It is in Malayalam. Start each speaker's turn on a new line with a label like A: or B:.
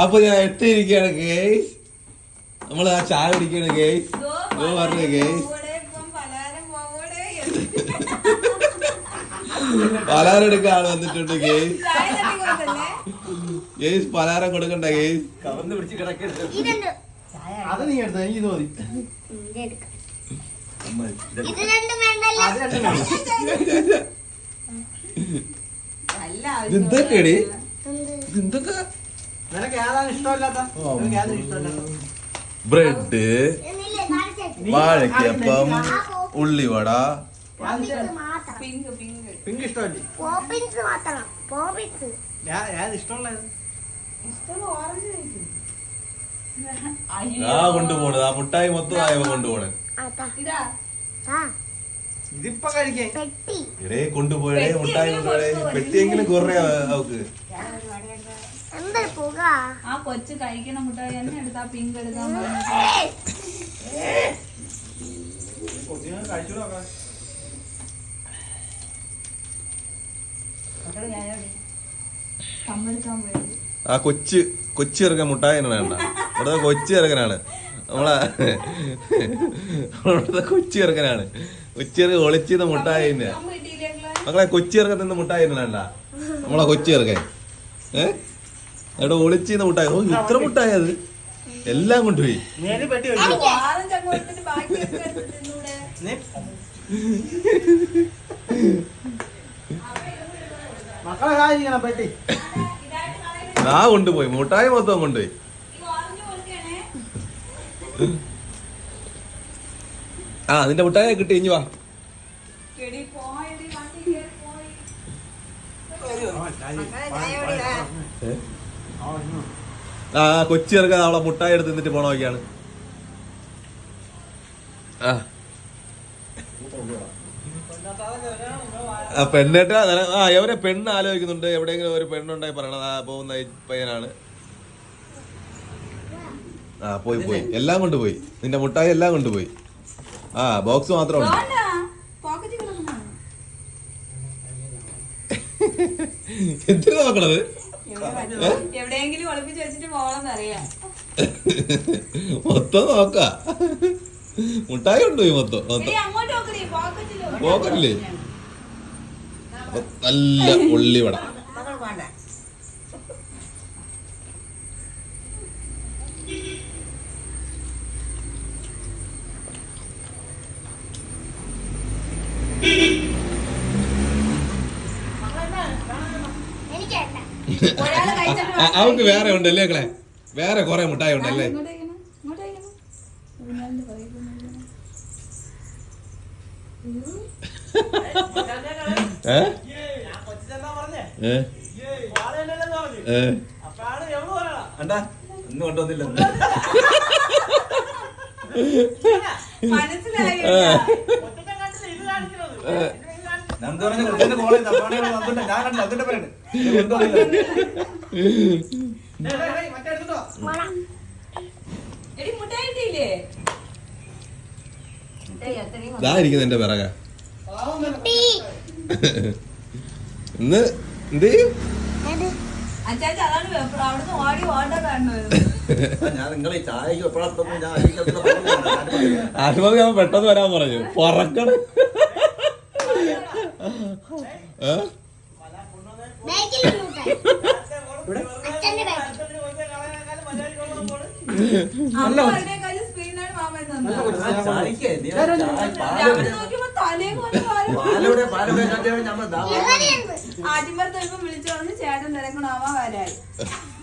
A: അപ്പൊ ഞാൻ എത്തിയിരിക്കുകയാണ് ഗേസ് നമ്മൾ ആ ചായ കുടിക്കുകയാണ് ഗേസ് ഓ പറഞ്ഞു ഗേസ് പലാരം എടുക്കാൻ ആൾ വന്നിട്ടുണ്ട് ഗേസ് ഗേസ് പലാരം കൊടുക്കണ്ട ഗേസ്
B: കവർന്ന് പിടിച്ച് കിടക്കരുത്.
C: അത് നീ എടുത്ത എനിക്ക് ഇത് മതി.
D: ഇത് രണ്ടും വേണ്ടല്ലോ.
C: ഏതാണ് ഇഷ്ടമല്ലാത്ത?
A: ബ്രെഡ്. വാഴക്കപ്പം ഉള്ളിവട.
C: പിങ്ക് ഇഷ്ടമല്ലേ?
A: ആ കൊണ്ടുപോണത്. ആ മുട്ടായി മൊത്തം ആയവ കൊണ്ടുപോണേ
C: ഇതിപ്പൊ
A: ഇടേ മുട്ടായി പെട്ടിയെങ്കിലും കുറേ അവക്ക്.
E: ആ കൊച്ചു കഴിക്കണ മുട്ടായി. തന്നെ എടുത്താ പിങ്ക് എടുക്കാൻ
A: ആ കൊച്ച് കൊച്ചി മുട്ടായി വേണ്ട. ഇവിടെ കൊച്ചു ഇറക്കനാണ് നമ്മളെ നമ്മളവിടുത്തെ കൊച്ചി ചെറുക്കനാണ്. കൊച്ചി ഇറക്ക ഒളിച്ചിന്ന് മുട്ടായി മക്കളെ കൊച്ചി നിന്ന് മുട്ടായി വേണ്ട നമ്മളെ കൊച്ചി ചെറുക്കൻ. ഏഹ് അവിടെ ഒളിച്ചിന്ന് മുട്ടായി. ഓ ഇത്ര മുട്ടായി അത് എല്ലാം കൊണ്ടുപോയി.
C: നീ
A: ആ കൊണ്ടുപോയി. മുട്ടായി മൊത്തം കൊണ്ടുപോയി. ആ നിന്റെ മുട്ടായ കിട്ടി ഇഞ്ഞു വാ? ആ ആ, കൊച്ചി ഇറക്കാൻ അവളെ മുട്ടായി എടുത്ത് നിന്നിട്ട് പോണ നോക്കിയാണ് ആ. ആ പെണ്ണേട്ട ആ എവരെ പെണ്ണ് ആലോചിക്കുന്നുണ്ട്? എവിടെയെങ്കിലും ഒരു പെണ്ണുണ്ടായി പറയണത് ആ പോകുന്ന പയ്യനാണ്. ആ പോയി പോയി. എല്ലാം കൊണ്ടുപോയി നിന്റെ മുട്ടായി എല്ലാം കൊണ്ടുപോയി ആ ബോക്സ് മാത്രം ഉണ്ട്.
E: വേണ്ട പോക്കറ്റിൽ കിടക്കുന്നു
A: എന്തിനാ നോക്കണത്? മൊത്തം നോക്ക. മുട്ടായി കൊണ്ടുപോയി മൊത്തം? മൊത്തം. പോക്കറ്റില്ലേ നല്ല ഉള്ളിവട
D: എനിക്ക് വേണ്ട
E: ഒരാൾ കഴിച്ചിട്ട്
A: ആ, അവക്ക് വേറെ ഉണ്ടല്ലേ മക്കളെ? വേറെ കുറെ മിഠായി ഉണ്ടല്ലേ?
E: ഇങ്ങോട്ട്
A: ഇരിക്കുന്ന എന്റെ പിറക. ഇന്ന് എന്ത്? ചെയ്യും. ആത്മഹത്യ ഞാൻ പെട്ടെന്ന് വരാൻ പറഞ്ഞു. പറക്കണ. ഏ?
D: ബാഗിൽ മുട്ടായി അച്ഛന്റെ ബാഗിൽ
E: അമ്മ പറഞ്ഞേക്കാളും സ്പീഡിനാണ് മാമൻ തന്നത്
B: ആ ചായക്ക് നീ ആ ചായ പാൽ
E: അവിടെ നോക്കിയപ്പോ തലേ കൊണ്ട്
B: പാലോടെ പാലോടെ കാട്ടിയാൽ നമ്മൾ ദാ
D: എങ്ങനെയുണ്ട്
E: ആദ്യമത്തെ ഇപ്പം വിളിച്ചു പറഞ്ഞ് ചേട്ടൻ തിരക്കണമാവാ വരായി.